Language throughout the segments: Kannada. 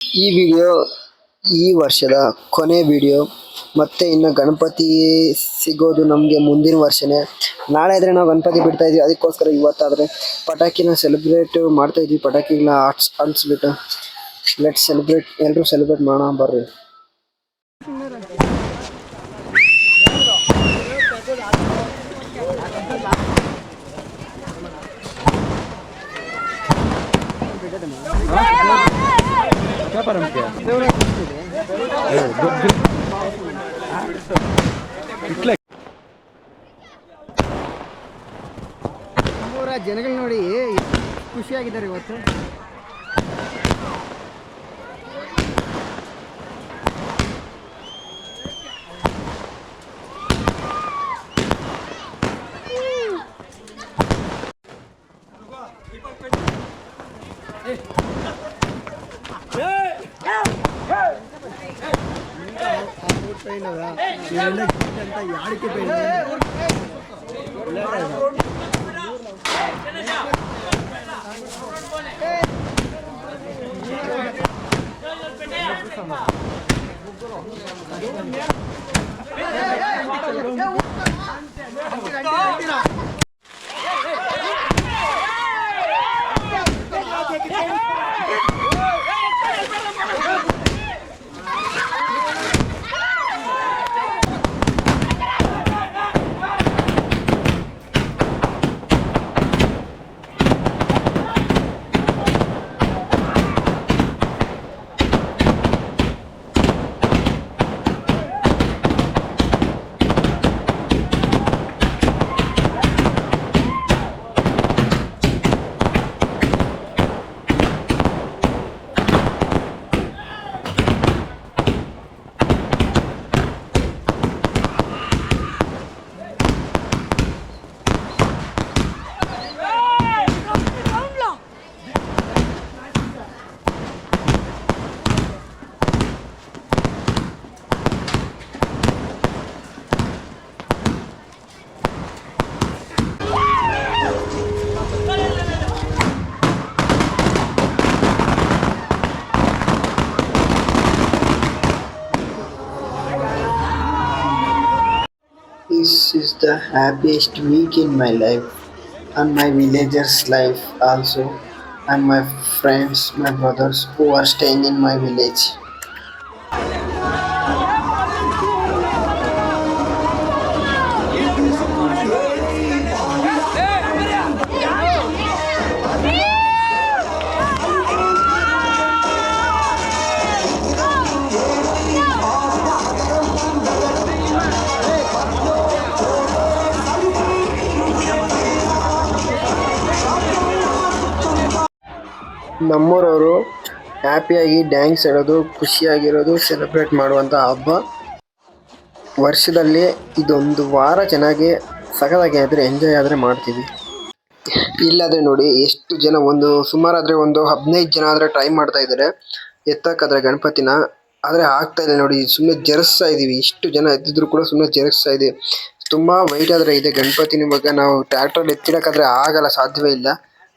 ಈ ವಿಡಿಯೋ ಈ ವರ್ಷದ ಕೊನೆ ವಿಡಿಯೋ ಮತ್ತೆ ಇನ್ನು ಗಣಪತಿ ಸಿಗೋದು ನಮಗೆ ಮುಂದಿನ ವರ್ಷನೇ. ನಾಳೆ ಆದರೆ ನಾವು ಗಣಪತಿ ಬಿಡ್ತಾ ಇದ್ವಿ, ಅದಕ್ಕೋಸ್ಕರ ಇವತ್ತಾದರೆ ಪಟಾಕಿನ ಸೆಲೆಬ್ರೇಟ್ ಮಾಡ್ತಾ ಇದ್ವಿ, ಪಟಾಕಿಗಳನ್ನ ಆಡ್ಸ್, ಆಡಿಸ್ಬಿಟ್ಟು. ಲೆಟ್ ಸೆಲೆಬ್ರೇಟ್ ಎಲ್ಲರೂ ಸೆಲೆಬ್ರೇಟ್ ಮಾಡೋಣ, ಬರ್ರಿ. ನಮ್ಮೂರ ಜನಗಳು ನೋಡಿ ಖುಷಿಯಾಗಿದ್ದಾರೆ ಇವತ್ತು. Happiest week in my life and my villagers' life also and my friends, my brothers who are staying in my village. ನಮ್ಮೂರವರು ಹ್ಯಾಪಿಯಾಗಿ ಡ್ಯಾನ್ಸ್ ಆಡೋದು, ಖುಷಿಯಾಗಿರೋದು, ಸೆಲೆಬ್ರೇಟ್ ಮಾಡುವಂಥ ಹಬ್ಬ. ವರ್ಷದಲ್ಲಿ ಇದೊಂದು ವಾರ ಚೆನ್ನಾಗಿ ಸಖತ್ತಾಗಿ ಆದರೆ ಎಂಜಾಯ್ ಆದರೆ ಮಾಡ್ತೀವಿ. ಇಲ್ಲಾದರೆ ನೋಡಿ, ಎಷ್ಟು ಜನ ಒಂದು ಸುಮಾರಾದರೆ ಒಂದು ಹದಿನೈದು ಜನ ಆದರೆ ಟ್ರೈ ಮಾಡ್ತಾ ಇದ್ದಾರೆ. ಎತ್ತಕ್ಕಾದ್ರೆ ಗಣಪತಿನ. ಆದರೆ ಆಗ್ತಾ ಇಲ್ಲ ನೋಡಿ ಸುಮ್ಮನೆ ಜರಸ್ತಾ ಇದ್ದೀವಿ ಇಷ್ಟು ಜನ ಎದ್ದಿದ್ರು ಕೂಡ ಸುಮ್ಮನೆ ಜರಸ್ತಾ ಇದೆ. ತುಂಬ ವೈಟ್ ಆದರೆ ಇದೆ ಗಣಪತಿನ ಬಗ್ಗೆ ನಾವು ಟ್ಯಾಕ್ಟ್ರಲ್ಲಿ ಎತ್ತಿಡೋಕ್ಕಾದ್ರೆ ಆಗಲ್ಲ, ಸಾಧ್ಯವೇ ಇಲ್ಲ.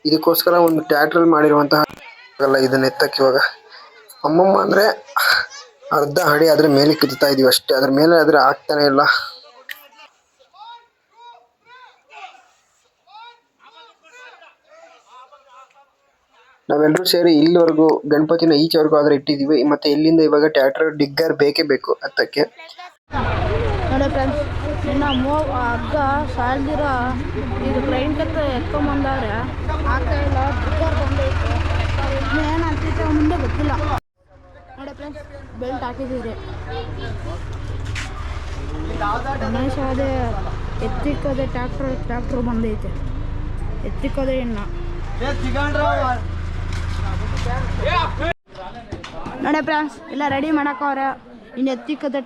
ಇದಕ್ಕೋಸ್ಕರ ಒಂದು ಟ್ಯಾಟ್ರಲ್ ಮಾಡಿರುವಂತಹ ಆಗಲ್ಲ ಇದನ್ನ ಎತ್ತಕ್ಕೆ ಇವಾಗ. ಅಮ್ಮಮ್ಮ ಅಂದ್ರೆ ಅರ್ಧ ಹಡಿ ಅದ್ರ ಮೇಲೆ ಕಿತ್ತಾ ಇದೀವಿ ಅಷ್ಟೇ. ಅದ್ರ ಮೇಲೆ ಆದ್ರೆ ಆಗ್ತಾನೆ ಇಲ್ಲ. ನಾವೆಲ್ಲರೂ ಸೇರಿ ಇಲ್ಲಿವರೆಗೂ, ಗಣಪತಿನ ಈಚೆವರೆಗೂ ಆದ್ರೆ ಇಟ್ಟಿದೀವಿ. ಮತ್ತೆ ಇಲ್ಲಿಂದ ಇವಾಗ ಟ್ಯಾಟ್ರ್ ಡಿಗ್ಗರ್ ಬೇಕೇ ಬೇಕು, ಹತ್ತಕ್ಕೆ. ಇನ್ನು ಮೋ ಹಗ್ಗ ಸಾಲ್ದಿರೋ ಇದು ಕ್ರೈನ್ ಕತ್ತ ಎತ್ಕೊಂಬಂದವ್ರೆ. ಆಗ್ತಾ ಇಲ್ಲ ಬುಕ್ಕರ್ ಬಂದೈತೆ. ಏನು ಆಗ್ತೈತೆ ಮುಂದೆ ಗೊತ್ತಿಲ್ಲ. ನೋಡಿ ಫ್ರೆಂಡ್ಸ್ ಬೆಲ್ಟ್ ಹಾಕಿದ್ದೀರಿ. ಗಣೇಶ ಅದೇ ಎತ್ತಿಕ್ಕೋದೆ ಟ್ಯಾಕ್ಟ್ರ್ ಟ್ಯಾಕ್ಟ್ರ್ ಬಂದೈತೆ. ಎತ್ತಿಕ್ಕೋದೆ ಇನ್ನು. ನೋಡಿ ಫ್ರೆಂಡ್ಸ್ ಇಲ್ಲ ರೆಡಿ ಮಾಡಕ್ಕವ್ರೆ. ಇನ್ನು ಎತ್ತಿಕ್ಕದೆ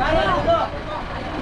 Vamos!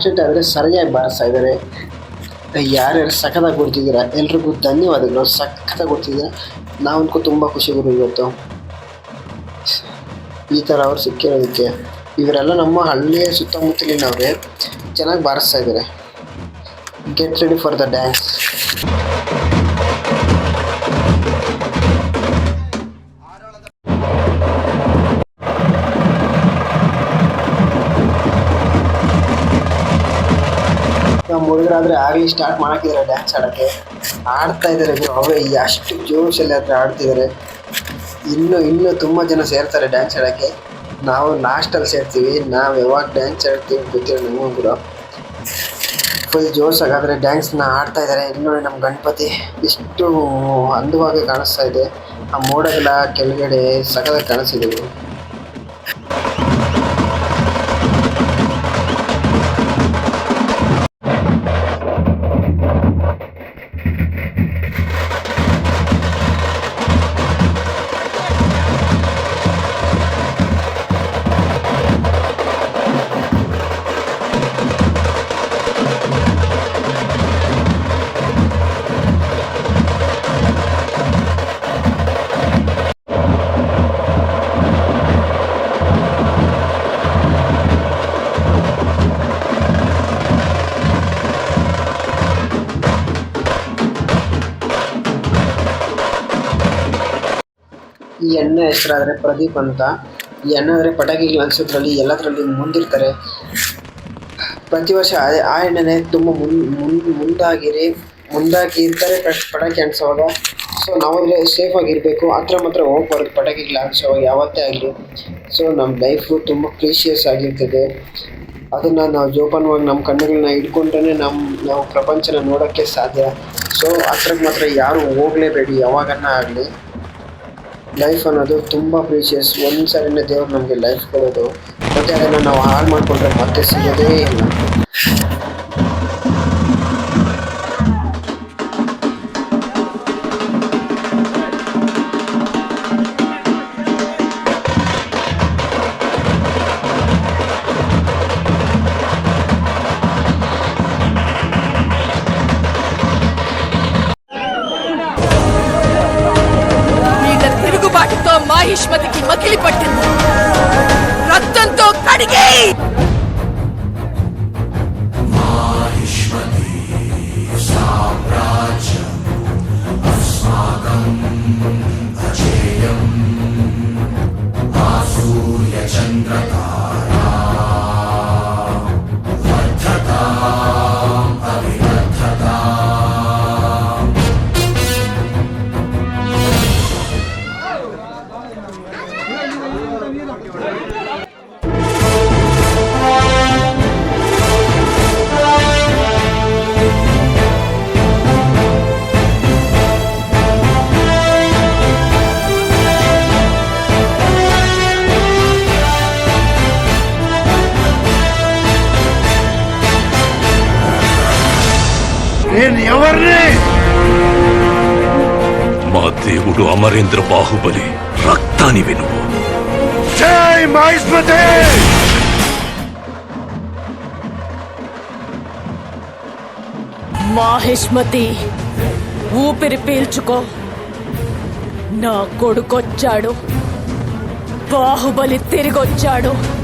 ಆಕ್ಸಿಡೆಂಟ್ ಆದರೆ ಸರಿಯಾಗಿ ಬಾರಿಸ್ತಾ ಇದ್ದಾರೆ. ಯಾರ್ಯಾರು ಸಖತ್ತಾಗಿ ಕೊಡ್ತಿದ್ದೀರಾ? ಎಲ್ರಿಗೂ ಧನ್ಯವಾದಗಳು. ಸಖತ್ತಾಗಿ ಕೊಡ್ತಿದ್ದೀರಾ? ನಾವಂತೂ ತುಂಬ ಖುಷಿ ಗುರು ಇವತ್ತು. ಈ ಥರ ಅವ್ರು ಸಿಕ್ಕಿರೋದಕ್ಕೆ. ಇವರೆಲ್ಲ ನಮ್ಮ ಹಳ್ಳಿಯ ಸುತ್ತಮುತ್ತಲಿನವ್ರೆ ಚೆನ್ನಾಗಿ ಬಾರಿಸ್ತಾ ಇದ್ದಾರೆ. Get ready for the dance ಹುಡುಗರಾದ್ರೆ ಆಗಲಿ ಸ್ಟಾರ್ಟ್ ಮಾಡಾಕಿದ್ದಾರೆ ಡ್ಯಾನ್ಸ್ ಆಡೋಕ್ಕೆ. ಆಡ್ತಾ ಇದ್ದಾರೆ ಅವೇ ಅಷ್ಟು ಜೋಶಲ್ಲಿ ಹತ್ರ ಆಡ್ತಿದ್ದಾರೆ. ಇನ್ನೂ ಇನ್ನೂ ತುಂಬ ಜನ ಸೇರ್ತಾರೆ ಡ್ಯಾನ್ಸ್ ಆಡೋಕ್ಕೆ. ನಾವು ಲಾಸ್ಟಲ್ಲಿ ಸೇರ್ತೀವಿ. ನಾವು ಯಾವಾಗ ಡ್ಯಾನ್ಸ್ ಆಡ್ತೀವಿ ಗೊತ್ತಿಲ್ಲ ನಮಗೂ ಕೂಡ. ಫುಲ್ ಜೋಶಾಗಾದರೆ ಡ್ಯಾನ್ಸ್ನ ಆಡ್ತಾ ಇದ್ದಾರೆ. ಇಲ್ಲಿ ನಮ್ಮ ಗಣಪತಿ. ಎಷ್ಟು ಅಂದವಾಗಿ ಕಾಣಿಸ್ತಾ ಇದೆ. ಆ ಮೋಡಗಳ ಕೆಳಗಡೆ ಸಗದಾಗಿ ಕಾಣಿಸ್ತಿದೆ ಹೆಸರಾದರೆ ಪ್ರದೀಪ್ ಅಂತ. ಈ ಹೆಣ್ಣು ಅಂದರೆ ಪಟಾಕಿಗಳು ಅನ್ಸೋದ್ರಲ್ಲಿ ಎಲ್ಲದರಲ್ಲಿ ಮುಂದಿರ್ತಾರೆ. ಪ್ರತಿ ವರ್ಷ ಆ ಎಣ್ಣೆನೇ ತುಂಬ ಮುನ್ ಮುನ್, ಮುಂದಾಗಿರಿ, ಮುಂದಾಗಿ ಇರ್ತಾರೆ ಪಟ್- ಪಟಾಕಿ ಅನ್ಸೋವಾಗ ಸೊ ನಾವಾದರೆ ಸೇಫಾಗಿರಬೇಕು ಹತ್ರ ಮಾತ್ರ ಹೋಗ್ಬಾರ್ದು ಪಟಾಕಿಗಳು ಅನ್ಸೋವಾಗ ಯಾವತ್ತೇ ಆಗಲಿ. ಸೊ ನಮ್ಮ ಲೈಫು ತುಂಬ ಪ್ರೀಶಿಯಸ್ ಆಗಿರ್ತದೆ. ಅದನ್ನು ನಾವು ಜೋಪಾನವಾಗಿ ನಮ್ಮ ಕಣ್ಣುಗಳನ್ನ ಇಟ್ಕೊಂಡ್ರೆ ನಮ್ಮ ನಾವು ಪ್ರಪಂಚನ ನೋಡೋಕ್ಕೆ ಸಾಧ್ಯ. ಸೊ ಹತ್ರಕ್ಕೆ ಮಾತ್ರ ಯಾರು ಹೋಗಲೇಬೇಡಿ, ಯಾವಾಗನ್ನ ಆಗಲಿ. ಲೈಫ್ ಅನ್ನೋದು ತುಂಬ ಪ್ರೀಶಿಯಸ್ ಒಂದು ದೇವ್ರು ನಮಗೆ ಲೈಫ್ ಕೊಡೋದು. ಮತ್ತು ಅದನ್ನು ನಾವು ಹಾಳು ಮಾಡಿಕೊಂಡ್ರೆ ಮತ್ತೆ ಸಿಗೋದೇ ಇಲ್ಲ. నేను ఎవరిని? మా దేవుడు అమరేంద్ర బాహుబలి రక్తాని వినువు జై మహేష్మతి మాహిష్మతి ఊపిరి పీల్చుకో. నా కొడుకొచ్చాడు. బాహుబలి తిరిగొచ్చాడు.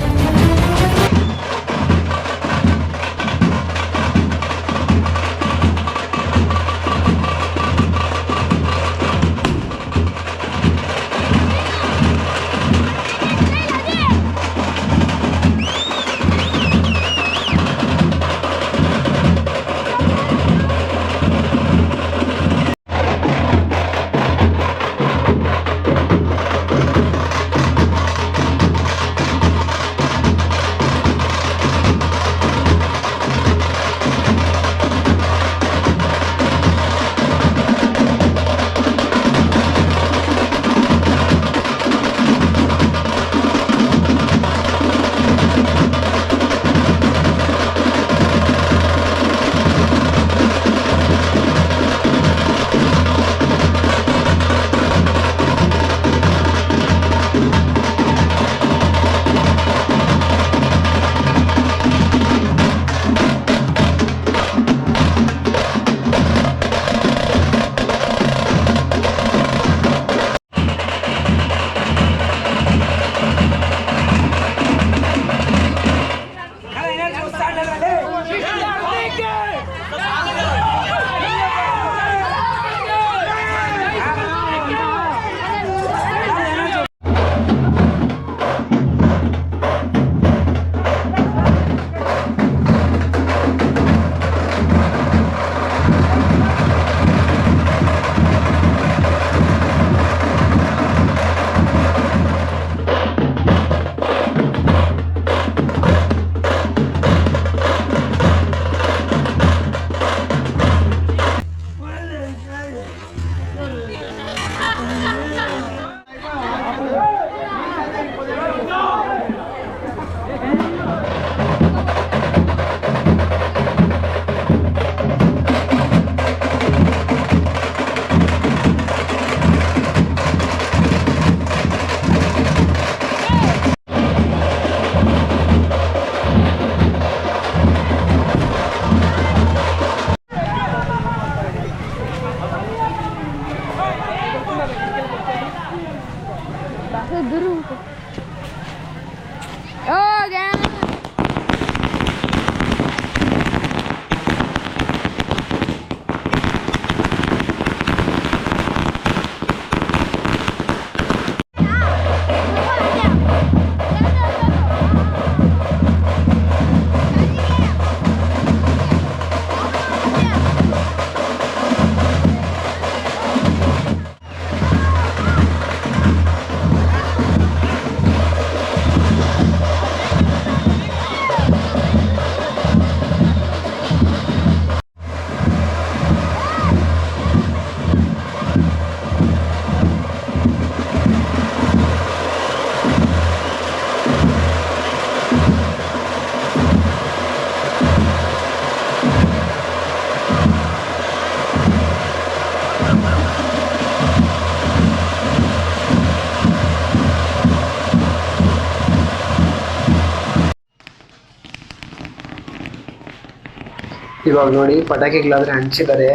ಇವಾಗ ನೋಡಿ ಪಟಾಕಿಗಳಾದರೆ ಹಂಚಿದ್ದಾರೆ,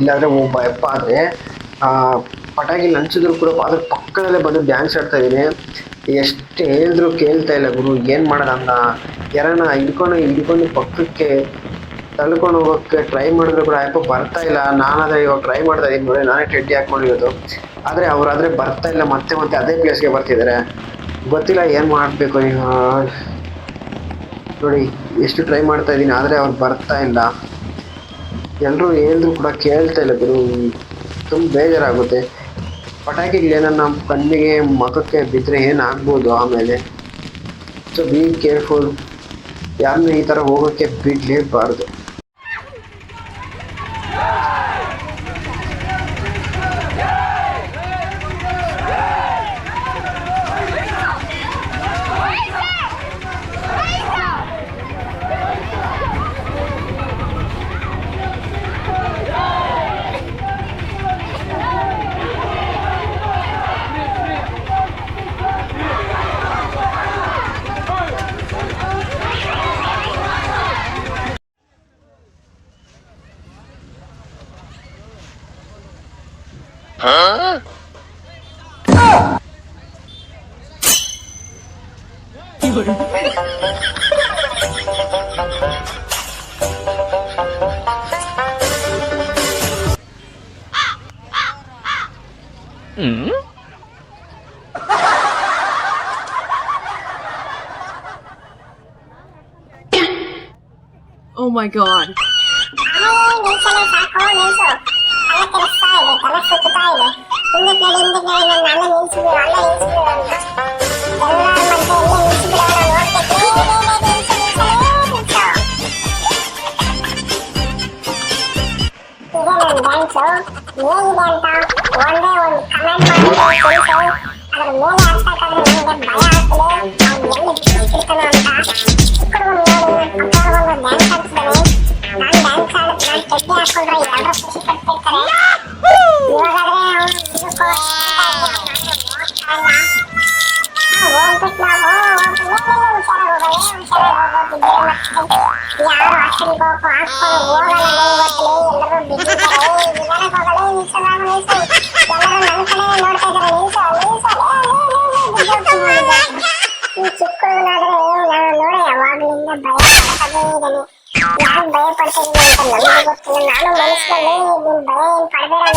ಇಲ್ಲಾಂದರೆ ಒಬ್ಬ ಎಪ್ಪ ಆದರೆ ಪಟಾಕಿ ಹಂಚಿದ್ರು ಕೂಡ ಅದ್ರ ಪಕ್ಕದಲ್ಲೇ ಬಂದು ಡ್ಯಾನ್ಸ್ ಆಡ್ತಾ ಇದೀನಿ ಎಷ್ಟು ಹೇಳಿದ್ರು ಕೇಳ್ತಾ ಇಲ್ಲ ಗುರು, ಏನು ಮಾಡೋದು ಅಂತ. ಯಾರನ್ನ ಹಿಡ್ಕೊಂಡು ಹಿಡ್ಕೊಂಡು ಪಕ್ಕಕ್ಕೆ ತಳ್ಕೊಂಡು ಹೋಗೋಕ್ಕೆ ಟ್ರೈ ಮಾಡಿದ್ರು ಕೂಡ ಯಪ್ಪ ಬರ್ತಾ ಇಲ್ಲ. ನಾನಾದ್ರೆ ಇವಾಗ ಟ್ರೈ ಮಾಡ್ತಾ ಇದೀನಿ ನೋಡಿ ನಾನೇ ಟೆಡ್ಡಿ ಹಾಕ್ಕೊಂಡಿರೋದು ಆದ್ರೆ ಅವರಾದರೆ ಬರ್ತಾ ಇಲ್ಲ, ಮತ್ತೆ ಮತ್ತೆ ಅದೇ ಪ್ಲೇಸ್ಗೆ ಬರ್ತಿದ್ದಾರೆ ಗೊತ್ತಿಲ್ಲ ಏನು ಮಾಡಬೇಕು ನೋಡಿ, ಎಷ್ಟು ಟ್ರೈ ಮಾಡ್ತಾ ಇದ್ದೀನಿ, ಆದರೆ ಅವ್ರು ಬರ್ತಾ ಇಲ್ಲ. ಎಲ್ಲರೂ ಹೇಳಿದ್ರು ಕೂಡ ಕೇಳ್ತಾ ಇಲ್ಲ ಗುರು. ತುಂಬ ಬೇಜಾರಾಗುತ್ತೆ. ಪಟಾಕಿಗಳೇನೋ ನಮ್ಮ ಕಣ್ಣಿಗೆ, ಮುಖಕ್ಕೆ ಬಿದ್ದರೆ ಏನಾಗ್ಬೋದು ಆಮೇಲೆ? ಸೊ ಬಿ ಕೇರ್ಫುಲ್ ಯಾರನ್ನೂ ಈ ಥರ ಹೋಗೋಕ್ಕೆ ಬಿಡಲೇಬಾರ್ದು. ಡ್ಯಾನ್ಸು ಹೇಗಿದೆ ಅಂತ ಒಂದೇ ಒಂದು ಕಮೆಂಟ್ ಮಾಡಿ ತಿಳಿಸು ಅದ್ರ ಮೇಲೆ ಹತ್ತಕ್ಕಾದ್ರೆ ನಿಮಗೆ ಭಯ ಆಗ್ತದೆ ಅವ್ನು ಎಲ್ಲಿ ಬಿಟ್ಟಿರ್ತಾನೋ ಯಾರು ಹಾಸ್ಟೆಲ್ಗೆ ಹೋಗೋ ಹಾಕ್ಕೊಂಡು ಹೋಗಲ್ಲ ನನಗೆ ಗೊತ್ತಿಲ್ಲ ಎಲ್ಲರೂ ಬಿದ್ದಿದ್ದಾರೆ ನಿಧಾನಕ್ಕೆ ಹೋಗಲೇ ನಿಲ್ಸು ನಾನು ನಿಲ್ಸು ಎಲ್ಲರೂ ನನ್ನ ಕಡೆ ನೋಡ್ತಾ ಇದ್ದಾರೆ ನಿಲ್ಸು ನಿಲ್ಸು ಈ ಚಿಕ್ಕವನಾದ್ರೆ ನಾನು ನೋಡಿ ಯಾವಾಗ್ಲಿಂದ ಭಯ ಪಡ್ತಾನೆ ಇದ್ದಾನೆ ಯಾರು ಭಯ ಪಡ್ತಾ ಇದ್ದೀನಿ ಅಂತ ನನಗೆ ಗೊತ್ತಿಲ್ಲ ನಾನು ಮನಸ್ಸಿನಲ್ಲಿ ನೀನ್ ಭಯ ಏನ್ ಪಡ್ಬೇಡ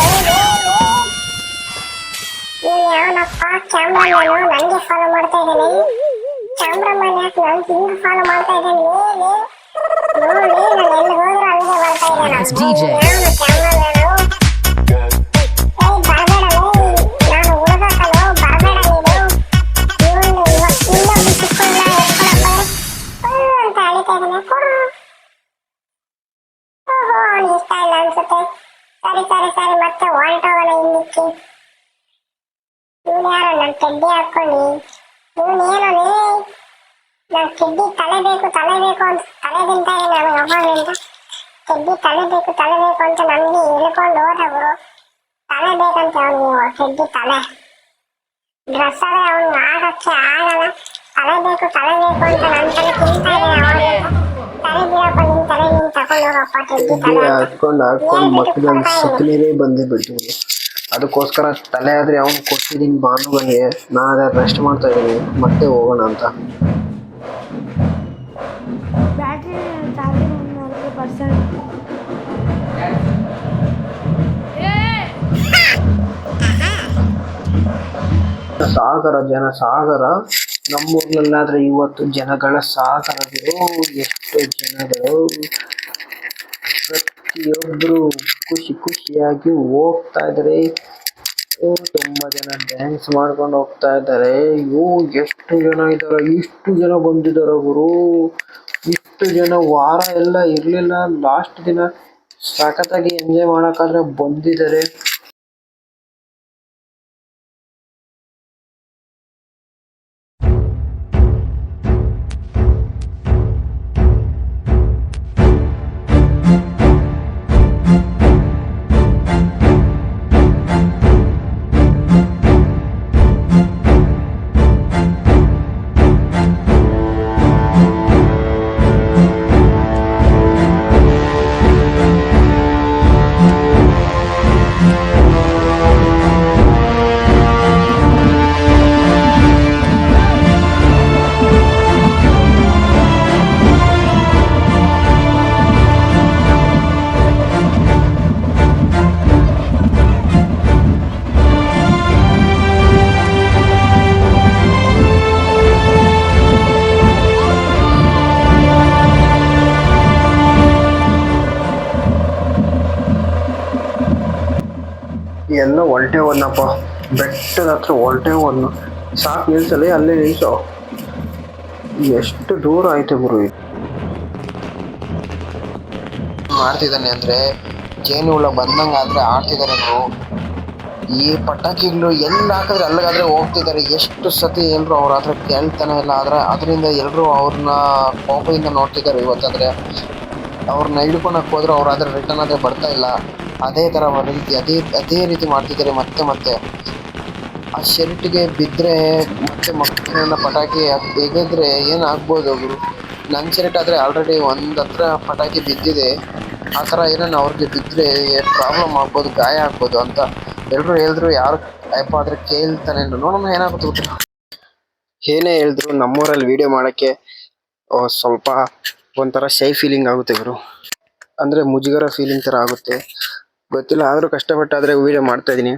ನೀನ್ ಯಾವನಪ್ಪ ಕ್ಯಾಮ್ರಾಮನ್ ನನಗೆ ಫಾಲೋ ಮಾಡ್ತಾ ಇದ್ದಾನೆ. ಕ್ಯಾಮ್ರಾಮನ್ ಯಾಕೆ ನನ್ ಹಿಂದೆ ಫಾಲೋ ಮಾಡ್ತಾ ಇದ್ದಾನೆ? ನೋಡಿ ನಾನು ಎಲ್ಲಿ ಹೋದ್ರು ಅಲ್ಲಿಗೆ ಬರ್ತಾ ಇದ್ದಾನೆ. DJ. ನಾನು ಕ್ಯಾಮ್ರಾಮನ್ ಹಾಕೊಂಡು ಇವನು ಏನೋ ನಾನು ಟೆಡ್ಡಿ ತಲೆ ಬೇಕು ತಲೆ ಬೇಕು ಅಂತ ತಲೆ ತಿಂತಾ ಇದ್ದಾನೆ ಅವನು ಅವಾಗಲಿಂದ ಟೆಡ್ಡಿ ತಲೆ ಬೇಕು ತಲೆ ಬೇಕು ಅಂತ ನನಗೆ ಹೇಳ್ಕೊಂಡು ಹೋದ ಗುರು ತಲೆ ಬೇಕಂತ ಅವನಿಗೆ ಟೆಡ್ಡಿ ತಲೆ. ಡ್ರೆಸ್ ಅದೇ ಅವನು ಆಗಕ್ಕೆ ಆಗಲ್ಲ. ತಲೆ ಬೇಕು ತಲೆ ಬೇಕು ಅಂತ ನನ್ನ ತಲೆ ತಿಂತಾ ಇದೆ ನಿನ್ ನೀನ್ ತಲೆ ಹಾಕೊಂಡು ಹಾಕೊಂಡು ಮಕ್ಕಳಲ್ಲಿ ಸತ್ತಲೇ ಬಂದೇ ಬಿಡ್ತು ಅದಕ್ಕೋಸ್ಕರ ತಲೆ ಆದರೆ ಅವನು ಕೊಟ್ಟಿದ್ದೀನಿ ಬಾನುಗಳಿಗೆ ನಾನು ಅದೇ ರೆಸ್ಟ್ ಮಾಡ್ತಾ ಇದ್ದೀನಿ ಮತ್ತೆ ಹೋಗೋಣ ಅಂತ. ಬ್ಯಾಟ್ರಿ ಸಾಗರ ಜನ ಸಾಗರ. ನಮ್ಮೂರ್ನಲ್ಲಾದ್ರೆ ಇವತ್ತು ಜನಗಳ ಸಾಗರಗಳು ಎಷ್ಟು ಜನಗಳು. ಪ್ರತಿಯೊಬ್ರು ಖುಷಿ ಖುಷಿಯಾಗಿ ಹೋಗ್ತಾ ಇದ್ದಾರೆ ತುಂಬಾ ಜನ ಡ್ಯಾನ್ಸ್ ಮಾಡ್ಕೊಂಡು ಹೋಗ್ತಾ ಇದ್ದಾರೆ ಓ ಎಷ್ಟು ಜನ ಇದಾರೆ, ಇಷ್ಟು ಜನ ಬಂದಿದ್ದಾರೆ ಗುರು. ಇಷ್ಟು ಜನ ವಾರ ಎಲ್ಲ ಇರ್ಲಿಲ್ಲ. ಲಾಸ್ಟ್ ದಿನ ಸಖತ್ತಾಗಿ ಎಂಜಾಯ್ ಮಾಡಕ್ಕಾದ್ರೆ ಬಂದಿದ್ದಾರೆ ಎಲ್ಲ ಹೊಲ್ಟೆ ಹೋದ್ನಪ್ಪ ಬೆಟ್ಟದ ಹತ್ರ ಹೊಲ್ಟೆ ಹೋದ್ನು ಸಾಕು ನಿಲ್ಸಲ್ಲ ಅಲ್ಲೇ ನಿಲ್ಸೋ. ಎಷ್ಟು ದೂರ ಆಯ್ತು ಗುರು ಮಾಡ್ತಿದ್ದಾನೆ ಅಂದ್ರೆ ಜೇನು ಹುಳ ಬಂದಂಗ ಆದ್ರೆ ಆಡ್ತಿದ್ದಾರೆ ಗುರು. ಈ ಪಟಾಕಿಗಳು ಎಲ್ಲಿ ಹಾಕಿದ್ರೆ ಅಲ್ಲಿಗಾದ್ರೆ ಹೋಗ್ತಿದ್ದಾರೆ. ಎಷ್ಟು ಸತಿ ಎಲ್ಲರೂ ಅವ್ರ ಹತ್ರ ಕೇಳ್ತಾನೆ ಇಲ್ಲ. ಆದ್ರೆ ಅದರಿಂದ ಎಲ್ಲರೂ ಅವ್ರನ್ನ ಕೋಪದಿಂದ ನೋಡ್ತಿದ್ದಾರೆ ಇವತ್ತಾದ್ರೆ ಅವ್ರನ್ನ ಹಿಡ್ಕೊಳಕ್ ಹೋದ್ರೆ, ಅವ್ರು ಆದರೆ ರಿಟರ್ನ್ ಆದ್ರೆ ಬರ್ತಾ ಇಲ್ಲ. ಅದೇ ತರ ರೀತಿ ಅದೇ ಅದೇ ರೀತಿ ಮಾಡ್ತಿದ್ದಾರೆ ಮತ್ತೆ ಮತ್ತೆ. ಆ ಶರ್ಟ್ಗೆ ಬಿದ್ರೆ ಮತ್ತೆ ಮಕ್ಕಳನ್ನ ಪಟಾಕಿ ಎಗೆದ್ರೆ ಏನು ಆಗ್ಬೋದು ಅವರು ನನ್ನ ಶರ್ಟ್ ಆದ್ರೆ ಆಲ್ರೆಡಿ ಒಂದ್ ಹತ್ರ ಪಟಾಕಿ ಬಿದ್ದಿದೆ. ಆ ಥರ ಏನೇನು ಅವ್ರಿಗೆ ಬಿದ್ದರೆ ಪ್ರಾಬ್ಲಮ್ ಆಗ್ಬೋದು, ಗಾಯ ಆಗ್ಬೋದು ಅಂತ. ಎಲ್ಲರೂ ಹೇಳಿದ್ರು, ಯಾರು ಅಯ್ಯಪ್ಪ ಆದ್ರೆ ಕೇಳ್ತಾನೆ. ನೋಡೋಣ ಏನಾಗುತ್ತೆ ಗೊತ್ತಿಲ್ಲ ಏನೇ ಹೇಳಿದ್ರು ನಮ್ಮೂರಲ್ಲಿ ವಿಡಿಯೋ ಮಾಡೋಕ್ಕೆ ಸ್ವಲ್ಪ ಒಂಥರ ಶೈ ಫೀಲಿಂಗ್ ಆಗುತ್ತೆ ಗುರು ಅಂದರೆ ಮುಜುಗರ ಫೀಲಿಂಗ್ ಥರ ಆಗುತ್ತೆ. ಗೊತ್ತಿಲ್ಲ, ಆದರೂ ಕಷ್ಟಪಟ್ಟಾದರೆ ವೀಡಿಯೋ ಮಾಡ್ತಾ ಇದ್ದೀನಿ.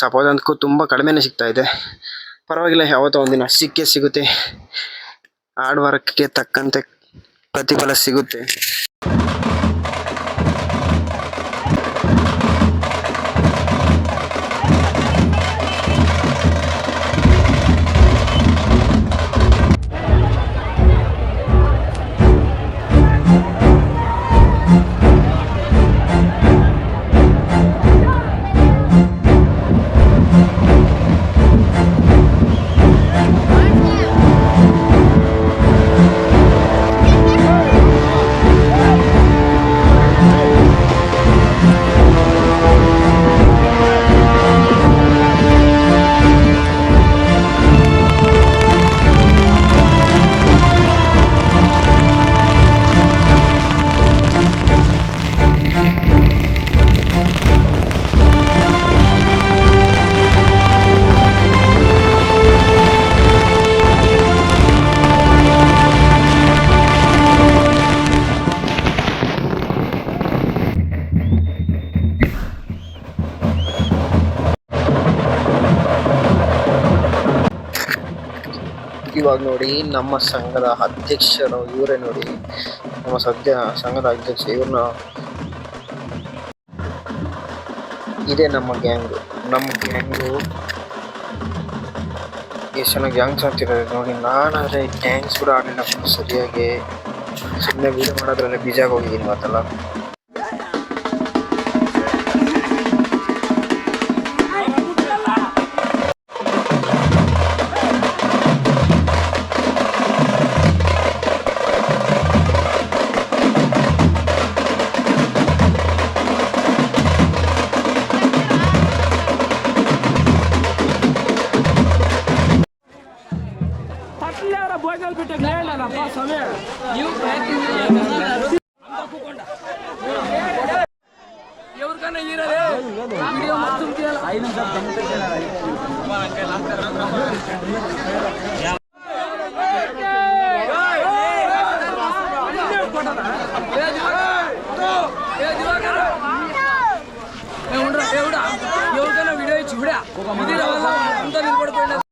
ಸಪೋಸ್ ಅಂತಕ್ಕೂ ತುಂಬ ಕಡಿಮೆನೇ ಸಿಗ್ತಾ ಇದೆ. ಪರವಾಗಿಲ್ಲ, ಯಾವತ್ತೋ ಒಂದಿನ ಸಿಕ್ಕೇ ಸಿಗುತ್ತೆ. ಹಾರ್ಡ್ ವರ್ಕ್ಗೆ ತಕ್ಕಂತೆ ಪ್ರತಿಫಲ ಸಿಗುತ್ತೆ. ಇವಾಗ ನೋಡಿ ನಮ್ಮ ಸಂಘದ ಅಧ್ಯಕ್ಷರು ಇವರೇ ನೋಡಿ. ನಮ್ಮ ಸದ್ಯ ಸಂಘದ ಅಧ್ಯಕ್ಷ ಇವ್ರನ್ನ ಇದೇ ನಮ್ಮ ಗ್ಯಾಂಗು. ನಮ್ಮ ಗ್ಯಾಂಗು ಎಷ್ಟು ಚೆನ್ನಾಗಿ ಗ್ಯಾಂಗ್ಸ್ ಆಗ್ತಿರೋದು ನೋಡಿ. ನಾನಾದರೆ ಗ್ಯಾಂಗ್ಸ್ ಕೂಡ ಆಡಲಿಲ್ಲ ಸರಿಯಾಗಿ. ಸುಮ್ಮನೆ ವೀಡಿಯೋ ಮಾಡೋದ್ರಲ್ಲಿ ಬೀಜಾಗಿ ಹೋಗಿದ್ದೀನಿ ¡Vamos! ¡Vamos! ¡Vamos!